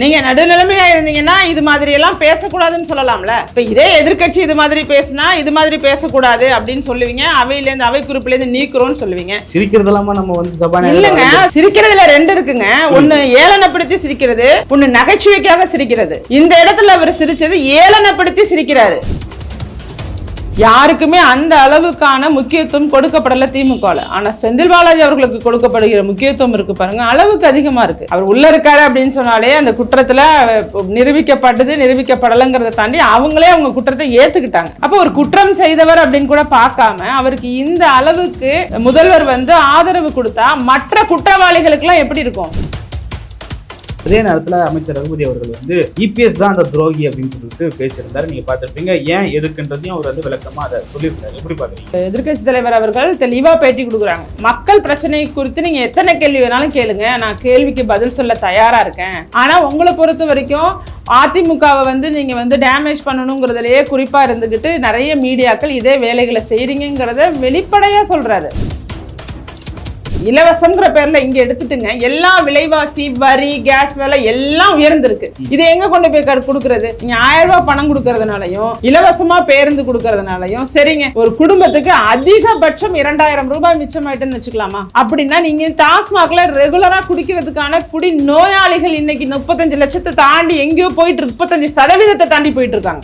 நீங்க நடுநிலைமையா இருந்தீங்கன்னா இது மாதிரி எல்லாம் பேசக்கூடாதுன்னு சொல்லலாம்ல. இப்ப இதே எதிர்க்கட்சி இது மாதிரி பேசினா இது மாதிரி பேசக்கூடாது அப்படின்னு சொல்லுவீங்க. அவையில இருந்து அவை குறிப்புல இருந்து நீக்குறோம்னு சொல்லுவீங்க. சிரிக்கிறதெல்லாமா நம்ம வந்து இல்லங்க சபாநாயகர் சிரிக்கிறதுல ரெண்டு இருக்குங்க. ஒண்ணு ஏளனப்படுத்தி சிரிக்கிறது ஒண்ணு நகைச்சுவைக்காக சிரிக்கிறது. இந்த இடத்துல அவர் சிரிச்சது ஏளனப்படுத்தி சிரிக்கிறாரு. யாருக்குமே அந்த அளவுக்கான முக்கியத்துவம் கொடுக்கப்படல திமுகவில் ஆனா செந்தில் பாலாஜி அவர்களுக்கு கொடுக்கப்படுகிற முக்கியத்துவம் இருக்கு பாருங்க. அளவுக்கு அதிகமா இருக்கு. அவர் உள்ள இருக்காரு அப்படின்னு சொன்னாலே அந்த குற்றத்துல நிரூபிக்கப்பட்டது நிரூபிக்கப்படலைங்கிறத தாண்டி அவங்களே அவங்க குற்றத்தை ஏத்துக்கிட்டாங்க. அப்போ ஒரு குற்றம் செய்தவர் அப்படின்னு கூட பார்க்காம அவருக்கு இந்த அளவுக்கு முதல்வர் வந்து ஆதரவு கொடுத்தா மற்ற குற்றவாளிகளுக்கெல்லாம் எப்படி இருக்கும்? அதே நேரத்தில் அமைச்சர் ரகுபதி அவர்கள் வந்து இபிஎஸ் தான் அந்த துரோகி அப்படின்னு சொல்லிட்டு பேசியிருந்தாரு. நீங்க பார்த்துருப்பீங்க. ஏன் எதுக்குன்றதையும் அவர் வந்து விளக்கமா அதை சொல்லியிருந்தாரு எப்படி பாக்குறீங்க எதிர்க்கட்சி தலைவர் அவர்கள் தெளிவா பேட்டி கொடுக்குறாங்க. மக்கள் பிரச்சனை குறித்து நீங்க எத்தனை கேள்வி வேணாலும் கேளுங்க. நான் கேள்விக்கு பதில் சொல்ல தயாரா இருக்கேன். ஆனா உங்களை பொறுத்த வரைக்கும் அதிமுகவை வந்து நீங்க வந்து டேமேஜ் பண்ணணுங்கிறதுலயே குறிப்பா இருந்துகிட்டு நிறைய மீடியாக்கள் இதே வேலைகளை செய்றீங்கிறத வெளிப்படையா சொல்றாரு. இலவசம்ங்கிற பேர்ல இங்க எடுத்துட்டுங்க. எல்லா விலைவாசி வரி கேஸ் விலை எல்லாம் உயர்ந்திருக்கு. இதை எங்க கொண்டு போய் கடு- கொடுக்கறது? நீங்க ஆயிரம் ரூபாய் பணம் கொடுக்கறதுனாலயும் இலவசமா பேருந்து கொடுக்கறதுனாலயும் சரிங்க. ஒரு குடும்பத்துக்கு அதிகபட்சம் இரண்டாயிரம் ரூபாய் மிச்சமாயிட்டுன்னு வச்சுக்கலாமா? அப்படின்னா நீங்க டாஸ்மாக்ல ரெகுலரா குடிக்கிறதுக்கான குடி நோயாளிகள் இன்னைக்கு முப்பத்தஞ்சு லட்சத்தை தாண்டி எங்கேயோ போயிட்டு முப்பத்தஞ்சு சதவீதத்தை தாண்டி போயிட்டு இருக்காங்க.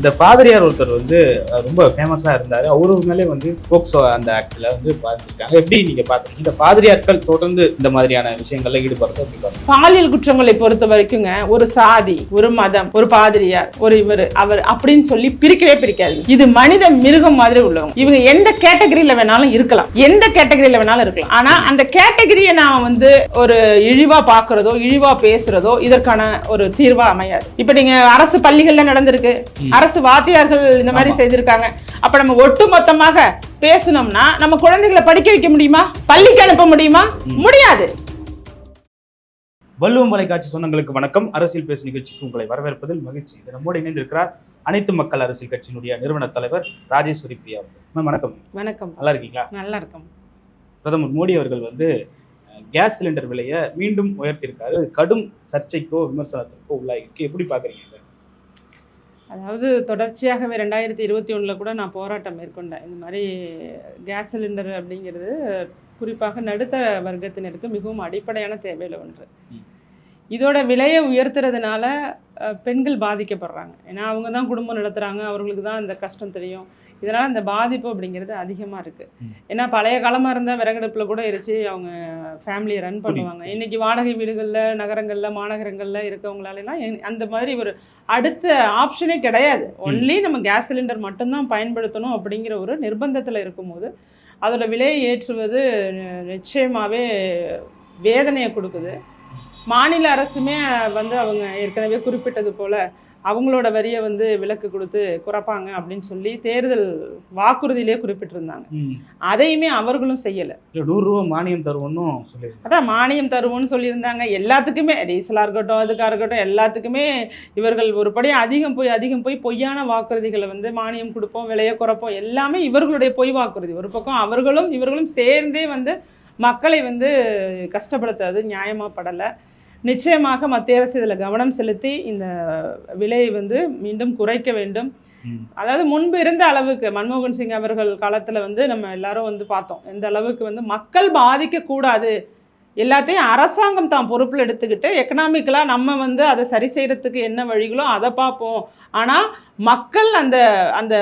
இந்த பாதிரியார் ஒருத்தர் வந்து ரொம்ப ஃபேமஸா இருந்தாரு. அவரு மேலே வந்து போக்சோ அந்த ஆக்ட்ல வந்து பார்த்துருக்காங்க எப்படி நீங்க பாக்குறீங்க? இந்த பாதிரியார்கள் தொடர்ந்து இந்த மாதிரியான விஷயங்கள்ல ஈடுபடுறது எப்படி பாலியல் குற்றங்களை பொறுத்த வரைக்குங்க ஒரு சாதி ஒரு மதம் ஒரு பாதிரியார் ஒரு இவர் அவர் அப்படின்னு சொல்லி பிரிக்கவே பிரிக்காது. இது மனித மிருகம் மாதிரி உள்ளவங்க. இவங்க எந்த கேட்டகரியில வேணாலும் இருக்கலாம். எந்த கேட்டகரியில வேணாலும் இருக்கலாம். ஆனா அந்த கேட்டகரியை நாம வந்து ஒரு இழிவா பாக்குறதோ இழிவா பேசுறதோ இதற்கான ஒரு தீர்வா அமையாது. இப்ப நீங்க அரசு பள்ளிகள்ல நடந்திருக்கு. அரசு வாத்தியார்கள் இந்த மாதிரி செய்திருக்காங்க. அப்ப நம்ம ஒட்டு மொத்தமாக பேசணும்னா நம்ம குழந்தைகளை படிக்க வைக்க முடியுமா? பள்ளிக்கு அனுப்ப முடியுமா? முடியாது. வள்ளுவம் தொலைக்காட்சி சொந்தங்களுக்கு வணக்கம். அரசியல் பேசு நிகழ்ச்சிக்கு உங்களை வரவேற்பதில் மகிழ்ச்சி. இது நம்மோடு இணைந்திருக்கிறார் அனைத்து மக்கள் அரசியல் கட்சியினுடைய நிறுவன தலைவர் ராஜேஸ்வரி பிரியா மேம் வணக்கம். வணக்கம். நல்லா இருக்கீங்களா? நல்லா இருக்கும். பிரதமர் மோடி அவர்கள் வந்து கேஸ் சிலிண்டர் விலையை மீண்டும் உயர்த்தியிருக்காரு. கடும் சர்ச்சைக்கோ விமர்சனத்திற்கோ உள்ளாயிருக்கு. எப்படி பாக்குறீங்க? அதாவது தொடர்ச்சியாகவே ரெண்டாயிரத்தி இருபத்தி ஒன்றில் கூட நான் போராட்டம் மேற்கொண்டேன். இந்த மாதிரி கேஸ் சிலிண்டர் அப்படிங்கிறது குறிப்பாக நடுத்தர வர்க்கத்தினருக்கு மிகவும் அடிப்படையான தேவையில் ஒன்று. இதோட விலையை உயர்த்துறதுனால பெண்கள் பாதிக்கப்படுறாங்க. ஏன்னா அவங்க தான் குடும்பம் நடத்துகிறாங்க அவர்களுக்கு தான் அந்த கஷ்டம் தெரியும். இதனால் அந்த பாதிப்பு அப்படிங்கிறது அதிகமாக இருக்குது. ஏன்னா பழைய காலமாக இருந்தால் விறகடுப்பில் கூட எரிச்சு அவங்க ஃபேமிலியை ரன் பண்ணுவாங்க. இன்னைக்கு வாடகை வீடுகளில் நகரங்களில் மாநகரங்களில் இருக்கவங்களாலாம் எ- அந்த மாதிரி ஒரு அடுத்த ஆப்ஷனே கிடையாது. ஒன்லி நம்ம கேஸ் சிலிண்டர் மட்டும்தான் பயன்படுத்தணும் அப்படிங்கிற ஒரு நிர்பந்தத்தில் இருக்கும்போது அதோட விலையை ஏற்றுவது நிச்சயமாகவே வேதனையை கொடுக்குது. மாநில அரசுமே வந்து அவங்க ஏற்கனவே குறிப்பிட்டது போல அவங்களோட வரியை வந்து விலக்கு கொடுத்து குறைப்பாங்க அப்படின்னு சொல்லி தேர்தல் வாக்குறுதியிலே குறிப்பிட்டிருந்தாங்க. அதையுமே அவர்களும் செய்யலை. இல்ல நூறு ரூபா மானியம் தருவோம்னு சொல்லியிருக்காங்க அதான் மானியம் தருவோம்னு சொல்லியிருந்தாங்க. எல்லாத்துக்குமே டீசலாக இருக்கட்டும் அதுக்காக இருக்கட்டும் எல்லாத்துக்குமே இவர்கள் ஒரு படி அதிகம் போய் அதிகம் போய் பொய்யான வாக்குறுதிகளை வந்து மானியம் கொடுப்போம் விலையை குறைப்போம் எல்லாமே இவர்களுடைய பொய் வாக்குறுதி. ஒரு பக்கம் அவர்களும் இவர்களும் சேர்ந்தே வந்து மக்களை வந்து கஷ்டப்படுத்தாது நியாயமாக படலை. நிச்சயமாக மத்திய அரசு இதில் கவனம் செலுத்தி இந்த விலையை வந்து மீண்டும் குறைக்க வேண்டும். அதாவது முன்பு இருந்த அளவுக்கு மன்மோகன் சிங் அவர்கள் காலத்தில் வந்து நம்ம எல்லாரும் வந்து பார்த்தோம். எந்த அளவுக்கு வந்து மக்கள் பாதிக்கக்கூடாது. எல்லாத்தையும் அரசாங்கம் தான் பொறுப்பில் எடுத்துக்கிட்டு எக்கனாமிக்கலாக நம்ம வந்து அதை சரி செய்கிறதுக்கு என்ன வழிகளோ அதை பார்ப்போம். ஆனால் மக்கள் அந்த அந்த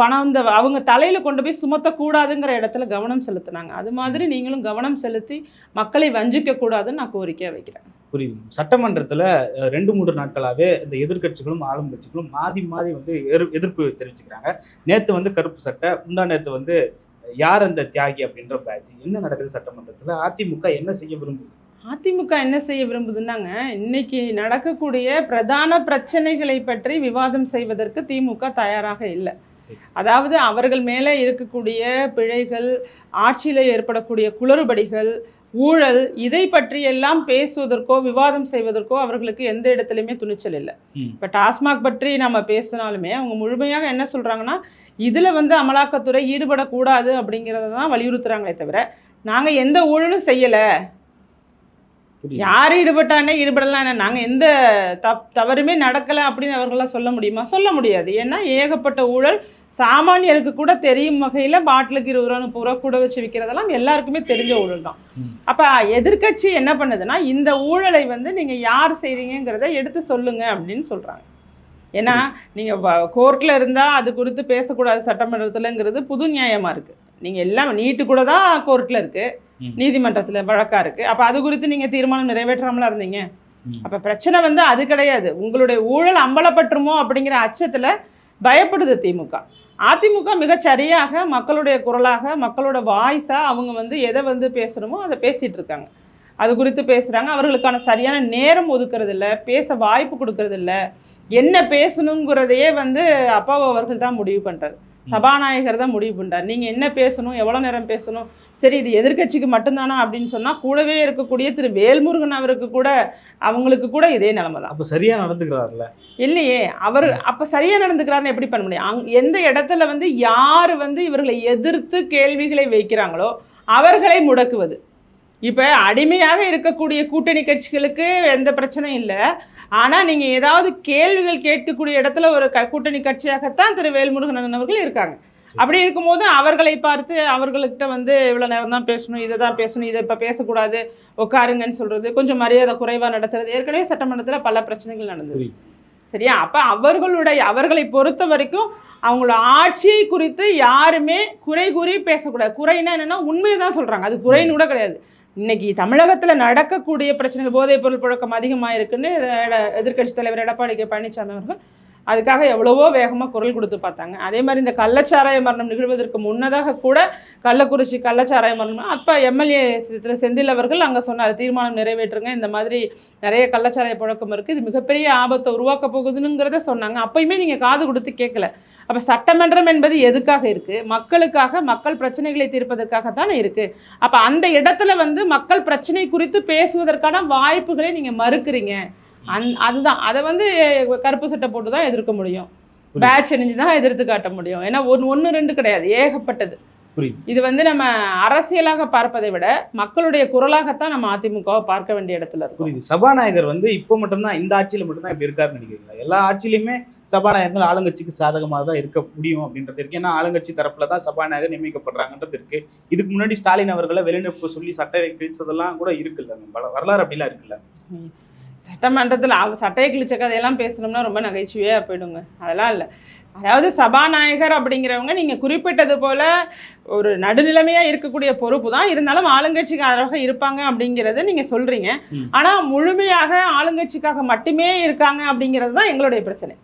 பணம் அந்த அவங்க தலையில் கொண்டு போய் சுமத்தக்கூடாதுங்கிற இடத்துல கவனம் செலுத்துனாங்க. அது மாதிரி நீங்களும் கவனம் செலுத்தி மக்களை வஞ்சிக்க கூடாதுன்னு நான் கோரிக்கையாக வைக்கிறேன். புரியுது. சட்டமன்றத்துல ரெண்டு மூன்று நாட்களாவே இந்த எதிர்க்கட்சிகளும் ஆளும் கட்சிகளும் மாறி மாறி வந்து எதிர்- எதிர்ப்பு தெரிவிச்சுக்கிறாங்க. நேத்து வந்து கருப்பு சட்டை முந்தா நேத்து வந்து யார் அந்த தியாகி அப்படின்ற பேட்ச் என்ன நடக்குது சட்டமன்றத்துல? அதிமுக என்ன செய்ய விரும்புது? அதிமுக என்ன செய்ய விரும்புதுன்னாங்க இன்னைக்கு நடக்கக்கூடிய பிரதான பிரச்சனைகளை பற்றி விவாதம் செய்வதற்கு திமுக தயாராக இல்லை. அதாவது அவர்கள் மேலே இருக்கக்கூடிய பிழைகள் ஆட்சியில் ஏற்படக்கூடிய குளறுபடிகள் ஊழல் இதை பற்றியெல்லாம் பேசுவதற்கோ விவாதம் செய்வதற்கோ அவர்களுக்கு எந்த இடத்துலையுமே துணிச்சல் இல்லை. இப்போ டாஸ்மாக் பற்றி நம்ம பேசினாலுமே அவங்க முழுமையாக என்ன சொல்கிறாங்கன்னா இதில் வந்து அமலாக்கத்துறை ஈடுபடக்கூடாது அப்படிங்கிறத தான் வலியுறுத்துறாங்களே தவிர நாங்கள் எந்த ஊழலும் செய்யலை. யார் ஈடுபட்டானே ஈடுபடலாம் என்ன? நாங்கள் எந்த தப் தவறுமே நடக்கலை அப்படின்னு அவர்களாம் சொல்ல முடியுமா? சொல்ல முடியாது. ஏன்னா ஏகப்பட்ட ஊழல் சாமானியருக்கு கூட தெரியும் வகையில் பாட்டிலுக்கு இருபது ரூபா முப்பது ரூபா கூட வச்சு விற்கிறதெல்லாம் எல்லாருக்குமே தெரிஞ்ச ஊழல் தான். அப்போ எதிர்க்கட்சி என்ன பண்ணுதுன்னா இந்த ஊழலை வந்து நீங்கள் யார் செய்றீங்கிறத எடுத்து சொல்லுங்க அப்படின்னு சொல்கிறாங்க ஏன்னா நீங்கள் கோர்ட்டில் இருந்தால் அது குறித்து பேசக்கூடாது சட்டமன்றத்துலங்கிறது புது நியாயமாக இருக்குது நீங்கள் எல்லாம் நீட்டு கூட தான் கோர்ட்டில் இருக்குது. நீதிமன்றத்தில் வழக்காக இருக்குது அப்போ அது குறித்து நீங்கள் தீர்மானம் நிறைவேற்றாமலா இருந்தீங்க. அப்போ பிரச்சனை வந்து அது கிடையாது. உங்களுடைய ஊழல் அம்பலப்பட்டுருமோ அப்படிங்கிற அச்சத்தில் பயப்படுது திமுக. அதிமுக மிகச்சரியாக மக்களுடைய குரலாக மக்களோட வாய்ஸாக அவங்க வந்து எதை வந்து பேசணுமோ அதை பேசிகிட்டு இருக்காங்க. அது குறித்து பேசுகிறாங்க அவர்களுக்கான சரியான நேரம் ஒதுக்கறதில்ல பேச வாய்ப்பு கொடுக்கறதில்ல. என்ன பேசணுங்கிறதையே வந்து அப்பாவை அவர்கள் தான் முடிவு பண்ணுறாரு சபாநாயகர் தான் முடிவு பண்ணுறாரு நீங்கள் என்ன பேசணும் எவ்வளோ நேரம் பேசணும்? சரி இது எதிர்க்கட்சிக்கு மட்டும்தானா அப்படின்னு சொன்னால் கூடவே இருக்கக்கூடிய திரு வேல்முருகன் அவருக்கு கூட அவங்களுக்கு கூட இதே நிலைமை தான். அப்ப சரியா நடந்துக்கிறாருல்ல? இல்லையே அவர் அப்ப சரியா நடந்துக்கிறாருன்னு எப்படி பண்ண முடியும்? அங்க எந்த இடத்துல வந்து யார் வந்து இவர்களை எதிர்த்து கேள்விகளை வைக்கிறாங்களோ அவர்களை முடக்குவது. இப்ப அடிமையாக இருக்கக்கூடிய கூட்டணி கட்சிகளுக்கு எந்த பிரச்சனையும் இல்லை. ஆனா நீங்க ஏதாவது கேள்விகள் கேட்கக்கூடிய இடத்துல ஒரு க- கூட்டணி கட்சியாகத்தான் திரு வேல்முருகன் அவர்கள் இருக்காங்க. அப்படி இருக்கும்போது அவர்களை பார்த்து அவர்கள்கிட்ட வந்து இவ்வளோ நேரம் தான் பேசணும் இதை தான் பேசணும் இதை இப்போ பேசக்கூடாது உட்காருங்கன்னு சொல்றது கொஞ்சம் மரியாதை குறைவாக நடத்துறது ஏற்கனவே சட்டமன்றத்தில் பல பிரச்சனைகள் நடந்தது. சரியா? அப்போ அவர்களுடைய அவர்களை பொறுத்த வரைக்கும் அவங்களோட ஆட்சியை குறித்து யாருமே குறை கூறி பேசக்கூடாது. குறைனா என்னன்னா உண்மையை தான் சொல்றாங்க. அது குறைன்னு கூட கிடையாது. இன்னைக்கு தமிழகத்தில் நடக்கக்கூடிய பிரச்சனைகள் போதைப் பொருள் புழக்கம் அதிகமாக இருக்குன்னு எதிர்கட்சி தலைவர் எடப்பாடி கே. பழனிசாமி அவர்கள் அதுக்காக எவ்வளவோ வேகமாக குரல் கொடுத்து பார்த்தாங்க. அதே மாதிரி இந்த கள்ளச்சாராய மரணம் நிகழ்வதற்கு முன்னதாக கூட கள்ளக்குறிச்சி கள்ளச்சாராய மரணம் அப்போ எம்எல்ஏ திரு செந்தில் அவர்கள் அங்கே சொன்னார் தீர்மானம் நிறைவேற்றுங்க இந்த மாதிரி நிறைய கள்ளச்சாராய புழக்கம் இருக்குது இது மிகப்பெரிய ஆபத்தை உருவாக்க போகுதுங்கிறத சொன்னாங்க. அப்பயுமே நீங்கள் காது கொடுத்து கேட்கல. அப்போ சட்டமன்றம் என்பது எதுக்காக இருக்குது மக்களுக்காக மக்கள் பிரச்சனைகளை தீர்ப்பதற்காகத்தானே இருக்குது அப்போ அந்த இடத்துல வந்து மக்கள் பிரச்சனை குறித்து பேசுவதற்கான வாய்ப்புகளை நீங்கள் மறுக்கிறீங்க. அந் அதுதான். அதை வந்து கருப்பு சட்டை போட்டு தான் எதிர்க்க முடியும். பேட்ச் அணிஞ்சு தான் எதிர்த்து காட்ட முடியும். ஏன்னா ஒன்று ஒன்று ரெண்டு கிடையாது. ஏகப்பட்டது. இது வந்து நம்ம அரசியலாக பார்ப்பதை விட மக்களுடைய குரலாகத்தான் நம்ம அதிமுகவை பார்க்க வேண்டிய இடத்துல இருக்கோம். சபாநாயகர் வந்து இப்போ மட்டும்தான் இந்த ஆட்சியில மட்டும்தான் இப்படி இருக்காருன்னு நினைக்கிறீங்களா? எல்லா ஆட்சியிலுமே சபாநாயகர்கள் ஆளுங்கட்சிக்கு சாதகமாக தான் இருக்க முடியும் அப்படின்றது இருக்கு. ஏன்னா ஆளுங்கட்சி தரப்புல தான் சபாநாயகர் நியமிக்கப்படுறாங்கன்றது இருக்கு. இதுக்கு முன்னாடி ஸ்டாலின் அவர்களை வெளிநடப்பு சொல்லி சட்டை கிழிச்சதெல்லாம் கூட இருக்குல்ல. வரலாறு அப்படிலாம் இருக்குல்ல. சட்டமன்றத்தில் அவ சட்டையை கிழிச்ச கதையெல்லாம் பேசணும்னா ரொம்ப நகைச்சுவையாக போயிடுங்க. அதெல்லாம் இல்லை. அதாவது சபாநாயகர் அப்படிங்கிறவங்க நீங்கள் குறிப்பிட்டது போல ஒரு நடுநிலைமையாக இருக்கக்கூடிய பொறுப்பு தான். இருந்தாலும் ஆளுங்கட்சிக்கு ஆதரவாக இருப்பாங்க அப்படிங்கிறத நீங்கள் சொல்கிறீங்க. ஆனால் முழுமையாக ஆளுங்கட்சிக்காக மட்டுமே இருக்காங்க அப்படிங்கிறது தான் எங்களுடைய பிரச்சனை.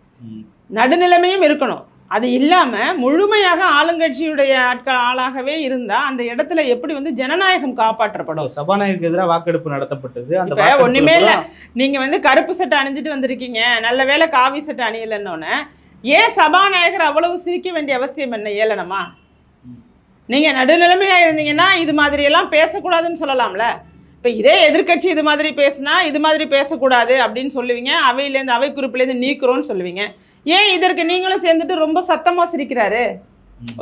நடுநிலைமையும் இருக்கணும். அது இல்லாம முழுமையாக ஆளுங்கட்சியுடைய ஆட்கள் ஆளாகவே இருந்தா அந்த இடத்துல எப்படி வந்து ஜனநாயகம் காப்பாற்றப்படும்? சபாநாயகருக்கு எதிராக வாக்கெடுப்பு நடத்தப்பட்டது. அந்த ஒண்ணுமே இல்ல. கூட நீங்க வந்து கருப்பு சட்டை அணிஞ்சிட்டு வந்திருக்கீங்க. நல்ல வேளை காவி சட்டை அணியலன்னொன்னே. ஏன் சபாநாயகர் அவ்வளவு சிரிக்க வேண்டிய அவசியம் என்ன? ஏளனமா? ம். நீங்க நடுநிலைமையா இருந்தீங்கன்னா இது மாதிரி எல்லாம் பேசக்கூடாதுன்னு சொல்லலாம்ல. இப்ப இதே எதிர்க்கட்சி இது மாதிரி பேசுனா இது மாதிரி பேசக்கூடாது அப்படின்னு சொல்லுவீங்க. அவையிலேருந்து அவை குறிப்பிலேருந்து நீக்குறோம்னு சொல்லுவீங்க. ஏன் இதற்கு நீங்களும் சேர்ந்துட்டு ரொம்ப சத்தமா சிரிக்கிறாரு.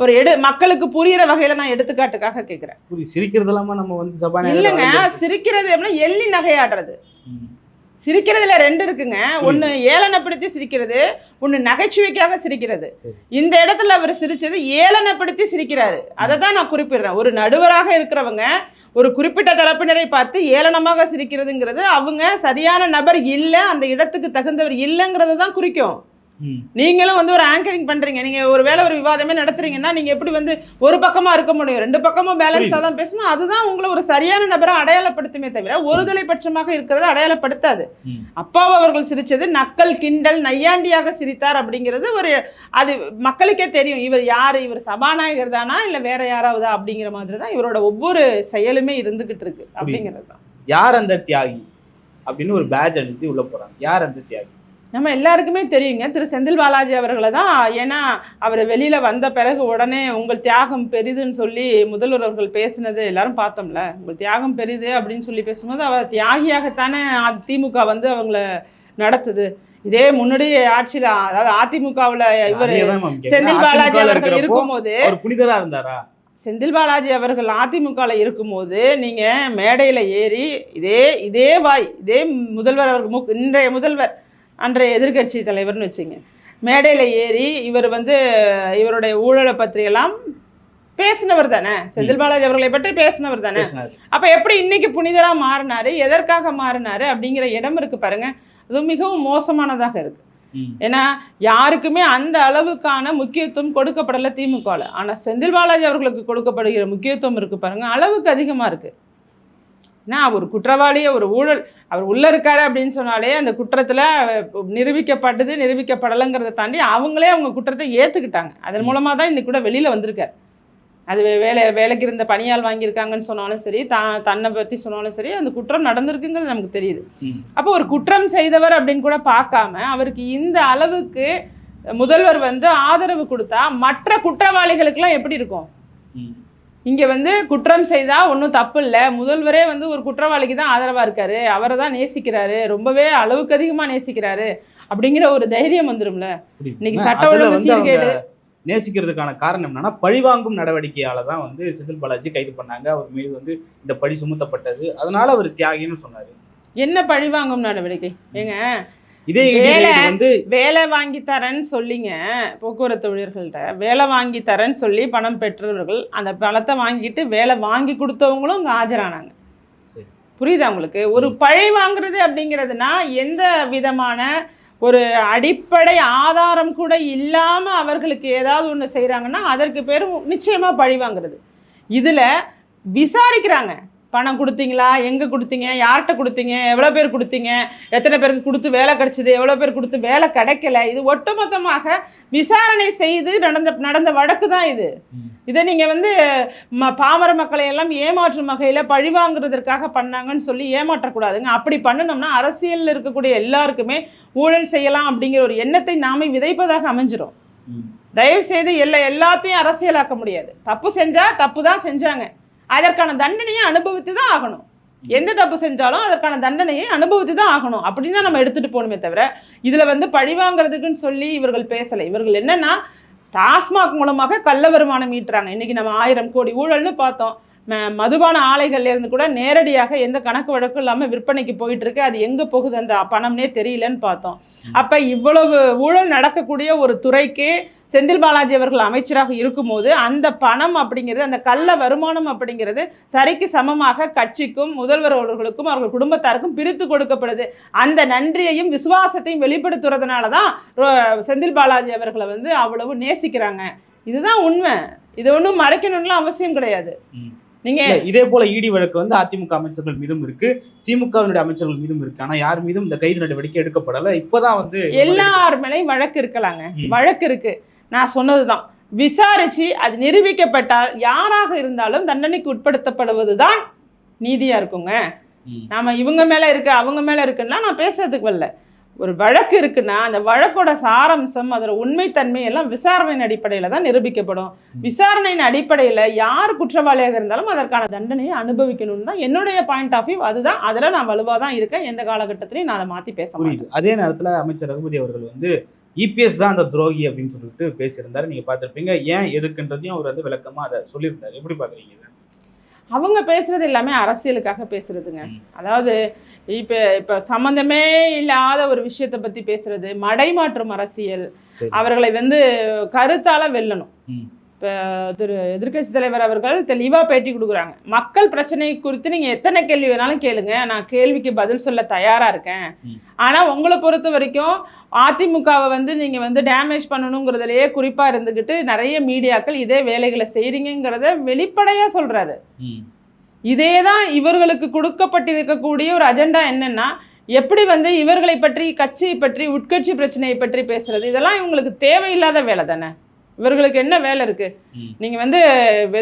ஒரு எடு மக்களுக்கு புரியிற வகையில நான் எடுத்துக்காட்டுக்காக கேட்கிறேன் புரியுது சிரிக்கிறதெல்லாமா நம்ம வந்து சபாநாயகர் இல்லைங்க சிரிக்கிறது அப்படின்னா எள்ளி நகையாடுறது. சிரிக்கிறதுல ரெண்டு இருக்குங்க. ஒன்னு ஏளனப்படுத்தி சிரிக்கிறது ஒன்னு நகைச்சுவைக்காக சிரிக்கிறது. சரி. இந்த இடத்துல அவர் சிரிச்சது ஏளனப்படுத்தி சிரிக்கிறாரு. அதை தான் நான் குறிப்பிடுறேன். ஒரு நடுவராக இருக்கிறவங்க ஒரு குறிப்பிட்ட தரப்பினரை பார்த்து ஏளனமாக சிரிக்கிறதுங்கிறது அவங்க சரியான நபர் இல்லை அந்த இடத்துக்கு தகுந்தவர் இல்லைங்கிறத தான் குறிக்கும். நீங்களும் வந்து ஒரு ஆங்கரிங் பண்றீங்க. நீங்க ஒரு வேளை ஒரு விவாதமே நடத்துறீங்கன்னா நீங்க எப்படி வந்து ஒரு பக்கமா இருக்க முடியும்? ரெண்டு பக்கமும் பேலன்ஸா தான் பேசணும். அதுதான் உங்களை ஒரு சரியான நபரை அடையாளப்படுத்துமே தவிர ஒருதலை பட்சமாக இருக்கிறத அடையாளப்படுத்தாது. அப்பாவு அவர்கள் சிரிச்சது நக்கல் கிண்டல் நையாண்டியாக சிரித்தார் அப்படிங்கிறது ஒரு அது மக்களுக்கே தெரியும். இவர் யாரு? இவர் சபாநாயகர் தானா? இல்ல வேற யாராவதா? அப்படிங்கிற மாதிரி தான் இவரோட ஒவ்வொரு செயலுமே இருந்துகிட்டு இருக்கு அப்படிங்கிறது தான். யார் அந்த தியாகி? அப்படின்னு ஒரு பேட்ச் அடிச்சு உள்ள போறாங்க. யார் அந்த தியாகி? நம்ம எல்லாருக்குமே தெரியுங்க. திரு. செந்தில் பாலாஜி அவர்களை தான் ஏன்னா அவர் வெளியில வந்த பிறகு உடனே உங்கள் தியாகம் பெரிதுன்னு சொல்லி முதல்வர் அவர்கள் பேசினது எல்லாரும் பார்த்தோம்ல. உங்கள் தியாகம் பெரிது அப்படின்னு சொல்லி பேசும்போது அவர் தியாகியாகத்தானே திமுக வந்து அவங்கள நடத்துது. இதே முன்னாடி ஆட்சியில அதாவது அதிமுகவுல இவர். செந்தில் பாலாஜி அவர்கள் இருக்கும்போது புனிதரா இருந்தாரா? செந்தில் பாலாஜி அவர்கள் அதிமுகவில் இருக்கும்போது நீங்கள் மேடையில் ஏறி இதே இதே வாய் இதே முதல்வர் அவர்கள் மு இன்றைய முதல்வர் அன்றைய எதிர்க்கட்சி தலைவர்னு வச்சுங்க. மேடையில் ஏறி இவர் வந்து இவருடைய ஊழலை பற்றியெல்லாம் பேசினவர் தானே? செந்தில் பாலாஜி அவர்களை பற்றி பேசினவர் தானே? அப்ப எப்படி இன்னைக்கு புனிதரா மாறினாரு? எதற்காக மாறினாரு? அப்படிங்கிற இடம் இருக்கு பாருங்க. அது மிகவும் மோசமானதாக இருக்கு. ஏன்னா யாருக்குமே அந்த அளவுக்கான முக்கியத்துவம் கொடுக்கப்படல திமுகவில் ஆனா செந்தில் பாலாஜி அவர்களுக்கு கொடுக்கப்படுகிற முக்கியத்துவம் இருக்கு பாருங்க. அளவுக்கு அதிகமா இருக்கு. ஏன்னா ஒரு குற்றவாளியை ஒரு ஊழல் அவர் உள்ள இருக்காரு அப்படின்னு சொன்னாலே அந்த குற்றத்துல நிரூபிக்கப்பட்டது நிரூபிக்கப்படலைங்கிறத தாண்டி அவங்களே அவங்க குற்றத்தை ஏத்துக்கிட்டாங்க அதன் மூலமா தான் இன்னைக்கு கூட வெளியில வந்திருக்காரு அது வேலை வேலைக்கு இருந்த பணியால் வாங்கியிருக்காங்கன்னு சொன்னாலும் சரி தான் தன்னை பற்றி சொன்னாலும் சரி அந்த குற்றம் நடந்திருக்குங்கிறது நமக்கு தெரியுது. அப்போ ஒரு குற்றம் செய்தவர் அப்படின்னு கூட பார்க்காம அவருக்கு இந்த அளவுக்கு முதல்வர் வந்து ஆதரவு கொடுத்தா மற்ற குற்றவாளிகளுக்கெல்லாம் எப்படி இருக்கும். இங்கே வந்து குற்றம் செய்தா ஒன்றும் தப்பு இல்லை முதல்வரே வந்து ஒரு குற்றவாளிக்கு தான் ஆதரவாக இருக்காரு. அவரை தான் நேசிக்கிறாரு. ரொம்பவே அளவுக்கு அதிகமாக நேசிக்கிறாரு. அப்படிங்கிற ஒரு தைரியம் வந்துரும்ல? புரியுது. இன்னைக்கு சட்ட ஒழுங்கு சீர்கேடு. நேசிக்கிறதுக்கான காரணம் என்னன்னா பழிவாங்கும் நடவடிக்கையால தான் வந்து செந்தில் பாலாஜி கைது பண்ணாங்க. அவர் மீது வந்து இந்த பழி சுமத்தப்பட்டது. அதனால அவர் தியாகின்னு சொன்னாரு. என்ன பழிவாங்கும் நடவடிக்கை? ஏங்க இதே வேலை- வந்து வேலை வாங்கி தரேன்னு சொல்லிங்க போக்குவரத்து ஊழியர்கள்ட்ட. வேலை வாங்கி தரேன்னு சொல்லி பணம் பெற்றவர்கள் அந்த பணத்தை வாங்கிட்டு வேலை வாங்கி கொடுத்தவங்களும் இங்கே ஆஜரானாங்க. சரி. புரியுதா உங்களுக்கு? ஒரு பழி வாங்குறது அப்படிங்கிறதுனா எந்த விதமான ஒரு அடிப்படை ஆதாரம் கூட இல்லாமல் அவர்களுக்கு ஏதாவது ஒன்று செய்கிறாங்கன்னா அதற்கு பேர் நிச்சயமாக பழி வாங்குறது. இதில் விசாரிக்கிறாங்க. பணம் கொடுத்தீங்களா? எங்கே கொடுத்தீங்க? யார்கிட்ட கொடுத்தீங்க? எவ்வளோ பேர் கொடுத்தீங்க? எத்தனை பேருக்கு கொடுத்து வேலை கிடைச்சது? எவ்வளோ பேர் கொடுத்து வேலை கிடைக்கல? இது ஒட்டுமொத்தமாக விசாரணை செய்து நடந்த நடந்த வழக்கு தான் இது. இதை நீங்கள் வந்து ம பாமர மக்களை எல்லாம் ஏமாற்றும் வகையில் பழிவாங்குறதற்காக பண்ணாங்கன்னு சொல்லி ஏமாற்றக்கூடாதுங்க. அப்படி பண்ணினோம்னா அரசியலில் இருக்கக்கூடிய எல்லாருக்குமே ஊழல் செய்யலாம் அப்படிங்கிற ஒரு எண்ணத்தை நாமே விதைப்பதாக அமைஞ்சிரும். தயவு செய்து எல்லா எல்லாத்தையும் அரசியலாக்க முடியாது. தப்பு செஞ்சா தப்பு தான் செஞ்சாங்க. அதற்கான தண்டனையை அனுபவித்து தான் ஆகணும். எந்த தப்பு செஞ்சாலும் அதற்கான தண்டனையை அனுபவித்து தான் ஆகணும். அப்படின்னு தான் நம்ம எடுத்துட்டு போகணுமே தவிர இதுல வந்து பழிவாங்கிறதுக்குன்னு சொல்லி இவர்கள் பேசலை. இவர்கள் என்னன்னா டாஸ்மாக் மூலமாக கள்ள வருமானம் ஈட்டுறாங்க. இன்னைக்கு நம்ம ஆயிரம் கோடி ஊழல்னு பார்த்தோம். மதுபான ஆலைகள்ல இருந்து கூட நேரடியாக எந்த கணக்கு வழக்கும் இல்லாமல் விற்பனைக்கு போயிட்டு இருக்கு அது எங்க போகுது? அந்த பணம்னே தெரியலன்னு பார்த்தோம். அப்ப இவ்வளவு ஊழல் நடக்கக்கூடிய ஒரு துறைக்கு செந்தில் பாலாஜி அவர்கள் அமைச்சராக இருக்கும்போது அந்த பணம் அப்படிங்கிறது அந்த கள்ள வருமானம் அப்படிங்கிறது சரிக்கு சமமாக கட்சிக்கும் முதல்வர் அவர்களுக்கும் அவர்கள் குடும்பத்தாருக்கும் பிரித்து கொடுக்கப்படுது. அந்த நன்றியையும் விசுவாசத்தையும் வெளிப்படுத்துறதுனால தான் செந்தில் பாலாஜி அவர்களை வந்து அவ்வளவு நேசிக்கிறாங்க. இதுதான் உண்மை. இது ஒன்றும் மறைக்கணும்லாம் அவசியம் கிடையாது. நீங்க இதே போல இடி வழக்கு வந்து அதிமுக அமைச்சர்கள் மீதும் இருக்கு. திமுகவினுடைய அமைச்சர்கள் மீதும் இருக்கு. ஆனா யார் மீதும் இந்த கைது நடவடிக்கை எடுக்கப்படல. இப்பதான் வந்து எல்லார் மேலேயும் வழக்கு இருக்கலாங்க. வழக்கு இருக்கு. நான் சொன்னதுதான். விசாரிச்சு அது நிரூபிக்கப்பட்டால் யாராக இருந்தாலும் தண்டனைக்கு உட்படுத்தப்படுவதுதான் நீதியா இருக்குங்க. நாம இவங்க மேல இருக்கு அவங்க மேல இருக்குன்னா நான் பேசுறதுக்கு வரல. ஒரு வழக்கு இருக்குன்னா அந்த வழக்கோட சாராம்சம் அதோட உண்மைத்தன்மை எல்லாம் விசாரணையின் அடிப்படையில தான் நிரூபிக்கப்படும். விசாரணையின் அடிப்படையில யார் குற்றவாளியாக இருந்தாலும் அதற்கான தண்டனையை அனுபவிக்கணும்னு தான் என்னுடைய பாயிண்ட் ஆஃப் வியூ அதுதான் அதுல நான் வலுவா தான் இருக்கேன். எந்த காலகட்டத்திலையும் நான் அதை மாத்தி பேச புரியுது. அதே நேரத்துல அமைச்சர் ரகுபதி அவர்கள் வந்து இபிஎஸ் தான் அந்த துரோகி அப்படின்னு சொல்லிட்டு பேசியிருந்தாரு. நீங்க பார்த்திருப்பீங்க. ஏன் எதுக்குன்றதையும் அவர் வந்து விளக்கமா அதை சொல்லியிருந்தாரு. எப்படி பாக்குறீங்க இதை? அவங்க பேசுறது எல்லாமே அரசியலுக்காக பேசுறதுங்க. அதாவது இப்ப இப்ப சம்பந்தமே இல்லாத ஒரு விஷயத்தை பத்தி பேசுறது மடைமாற்றும் அரசியல். அவர்களை வந்து கருத்தால வெல்லணும். இப்ப திரு எதிர்க்கட்சி தலைவர் அவர்கள் தெளிவா பேட்டி கொடுக்குறாங்க. மக்கள் பிரச்சனை குறித்து நீங்க எத்தனை கேள்வி வேணாலும் கேளுங்க. நான் கேள்விக்கு பதில் சொல்ல தயாரா இருக்கேன். ம். ஆனா உங்களை பொறுத்த வரைக்கும் அதிமுகவை வந்து நீங்க வந்து டேமேஜ் பண்ணணுங்கிறதுலயே குறிப்பா இருந்துகிட்டு நிறைய மீடியாக்கள் இதே வேலைகளை செய்றீங்கிறத வெளிப்படையா சொல்றாரு. ம். இதே தான் இவர்களுக்கு கொடுக்கப்பட்டிருக்கக்கூடிய ஒரு அஜெண்டா என்னன்னா எப்படி வந்து இவர்களை பற்றி கட்சியை பற்றி உட்கட்சி பிரச்சனையை பற்றி பேசுறது? இதெல்லாம் இவங்களுக்கு தேவையில்லாத வேலை தானே? இவர்களுக்கு என்ன வேலை இருக்கு. நீங்க வந்து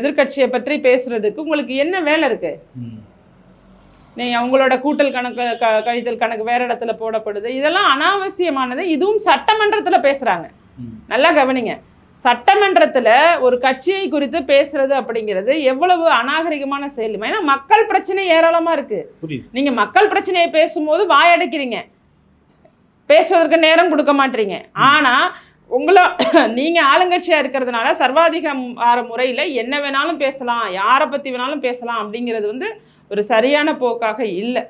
எதிர்க்கட்சியை பற்றி பேசுறதுக்கு உங்களுக்கு என்ன வேலை இருக்கு. நீங்க அவங்களோட கூட்டல் கணக்கு கழித்தல் கணக்கு வேற இடத்துல போடப்படுது. இதெல்லாம் அனாவசியமானது. இதுவும் சட்டமன்றத்துல பேசுறாங்க. நல்லா கவனிங்க. சட்டமன்றத்துல ஒரு கட்சியை குறித்து பேசுறது அப்படிங்கிறது எவ்வளவு அநாகரிகமான செயல் ஏன்னா மக்கள் பிரச்சனை ஏராளமா இருக்கு. நீங்க மக்கள் பிரச்சனையை பேசும்போது வாயடைக்கிறீங்க. பேசுவதற்கு நேரம் கொடுக்க மாட்டீங்க. ஆனா உங்களை நீங்க ஆளுங்கட்சியா இருக்கிறதுனால சர்வாதிகார முறையில என்ன வேணாலும் பேசலாம் யாரை பத்தி வேணாலும் பேசலாம் அப்படிங்கிறது வந்து ஒரு சரியான போக்காக இல்லை.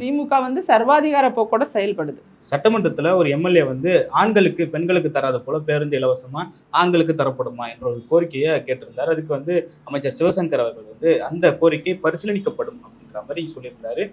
திமுக வந்து சர்வாதிகார போக்கோட செயல்படுது. சட்டமன்றத்துல ஒரு எம்எல்ஏ வந்து ஆண்களுக்கு பெண்களுக்கு தராத போல பேருந்து இலவசமா ஆண்களுக்கு தரப்படுமா என்ற ஒரு கோரிக்கையை கேட்டிருந்தார். அதுக்கு வந்து அமைச்சர் சிவசங்கர் அவர்கள் வந்து அந்த கோரிக்கை பரிசீலனிக்கப்படும் அப்படின்ற மாதிரி சொல்லியிருந்தாரு.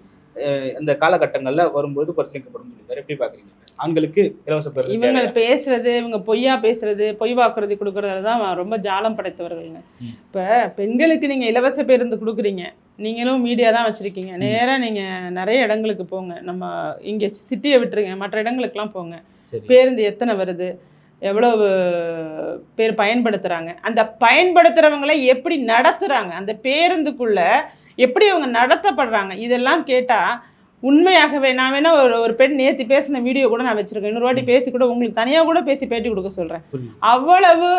இந்த காலகட்டங்கள்ல வரும்போது பரிசீலிக்கப்படும் சொல்லியிருந்தாரு எப்படி பாக்குறீங்க ஆண்களுக்கு இலவச பேருந்து இவங்க? பேசுறது இவங்க பொய்யா பேசுறது பொய் வாக்குறுதி கொடுக்கறதுல தான் ரொம்ப ஜாலம் படைத்தவர்கள்ங்க. இப்ப பெண்களுக்கு நீங்க இலவச பேருந்து கொடுக்குறீங்க. நீங்களும் மீடியா தான் வச்சிருக்கீங்க. நேரா நீங்க நிறைய இடங்களுக்கு போங்க. நம்ம இங்க சிட்டியை விட்டுருங்க. மற்ற இடங்களுக்குலாம் போங்க. பேருந்து எத்தனை வருது? எவ்வளவு பேர் பயன்படுத்துறாங்க? அந்த பயன்படுத்துறவங்களை எப்படி நடத்துறாங்க? அந்த பேருந்துக்குள்ள எப்படி அவங்க நடத்தப்படுறாங்க? இதெல்லாம் கேட்டா உண்மையாகவே நான் வேணா ஒரு ஒரு பெண் நேத்தி பேசின வீடியோ கூட நான் வச்சிருக்கேன். இன்னொரு வாட்டி பேசி கூட உங்களுக்கு தனியா கூட பேசி பேட்டி கொடுக்க சொல்றேன். புரியுது. அவ்வளவு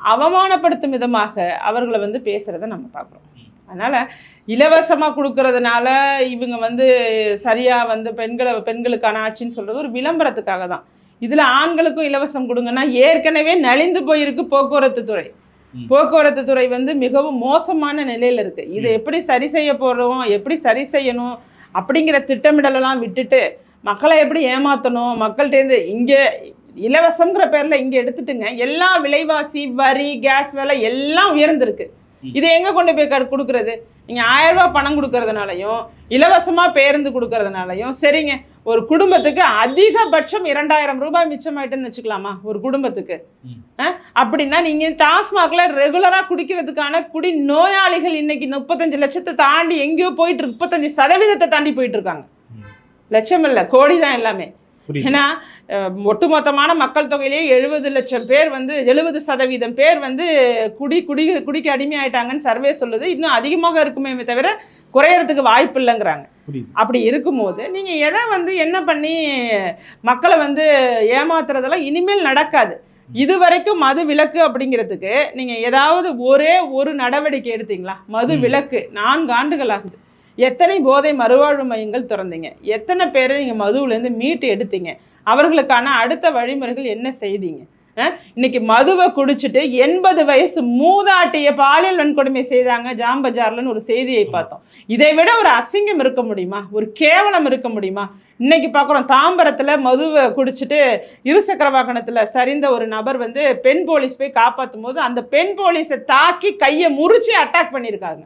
அவமானப்படுத்தும் விதமாக அவர்களை வந்து பேசுறத நம்ம பார்க்குறோம். அதனால இலவசமா கொடுக்கறதுனால இவங்க வந்து சரியா வந்து பெண்களை பெண்களுக்கான ஆட்சின்னு சொல்றது ஒரு விளம்பரத்துக்காக தான். இதுல ஆண்களுக்கும் இலவசம் கொடுங்கன்னா ஏற்கனவே நலிந்து போயிருக்கு போக்குவரத்து துறை. போக்குவரத்து துறை வந்து மிகவும் மோசமான நிலையில இருக்கு. இதை. எப்படி சரி செய்ய போறோம்? எப்படி சரி செய்யணும்? அப்படிங்கிற திட்டமிடலெல்லாம் விட்டுட்டு மக்களை எப்படி ஏமாத்தணும்? மக்கள்கிட்டேருந்து இங்கே இலவசம்ங்கிற பேர்ல இங்க எடுத்துட்டுங்க. எல்லா விலைவாசி வரி கேஸ் விலை எல்லாம் உயர்ந்திருக்கு. இதை எங்க கொண்டு போய் கடு- கொடுக்கறது? நீங்க ஆயிரம் ரூபாய் பணம் கொடுக்கறதுனாலையும் இலவசமா பேருந்து கொடுக்கறதுனாலையும் சரிங்க. ஒரு குடும்பத்துக்கு அதிகபட்சம் இரண்டாயிரம் ரூபாய் மிச்சமாயிட்டுன்னு வச்சுக்கலாமா? ஒரு குடும்பத்துக்கு. அப்படின்னா நீங்க டாஸ்மாக்ல ரெகுலரா குடிக்கிறதுக்கான குடி நோயாளிகள் இன்னைக்கு முப்பத்தஞ்சு லட்சத்தை தாண்டி எங்கேயோ போயிட்டு முப்பத்தஞ்சு சதவீதத்தை தாண்டி போயிட்டு இருக்காங்க. லட்சம் இல்ல கோடி தான் எல்லாமே. ஏன்னா ஒட்டுமொத்தமான மக்கள் தொகையிலேயே எழுபது லட்சம் பேர் வந்து எழுபது சதவீதம் பேர் வந்து குடி குடி குடிக்கு அடிமையாயிட்டாங்கன்னு சர்வே சொல்லுது. இன்னும் அதிகமாக இருக்குமே தவிர குறையறதுக்கு வாய்ப்பு இல்லைங்கிறாங்க. அப்படி இருக்கும்போது நீங்க எதை வந்து என்ன பண்ணி மக்களை வந்து ஏமாத்துறதெல்லாம் இனிமேல் நடக்காது. இது வரைக்கும் மது விலக்கு அப்படிங்கிறதுக்கு நீங்க ஏதாவது ஒரே ஒரு நடவடிக்கை எடுத்தீங்களா? மது ம். விலக்கு நான்கு ஆண்டுகள் ஆகுது. எத்தனை போதை மறுவாழ்வு மையங்கள் திறந்தீங்க? எத்தனை பேரை நீங்க மதுவுலேருந்து மீட்டு எடுத்தீங்க? அவர்களுக்கான அடுத்த வழிமுறைகள் என்ன செய்தீங்க? இன்னைக்கு மதுவை குடிச்சிட்டு எண்பது வயசு மூதாட்டிய பாலியல் வன்கொடுமை செய்தாங்க ஜாம் பஜார்லன்னு ஒரு செய்தியை பார்த்தோம். இதை விட ஒரு அசிங்கம் இருக்க முடியுமா? ஒரு கேவலம் இருக்க முடியுமா? இன்னைக்கு பார்க்குறோம் தாம்பரத்தில் மதுவை குடிச்சிட்டு இருசக்கர வாகனத்தில் சரிந்த ஒரு நபர் வந்து பெண் போலீஸ் போய் காப்பாற்றும் போது அந்த பெண் போலீஸை தாக்கி கையை முறிச்சு அட்டாக் பண்ணியிருக்காங்க.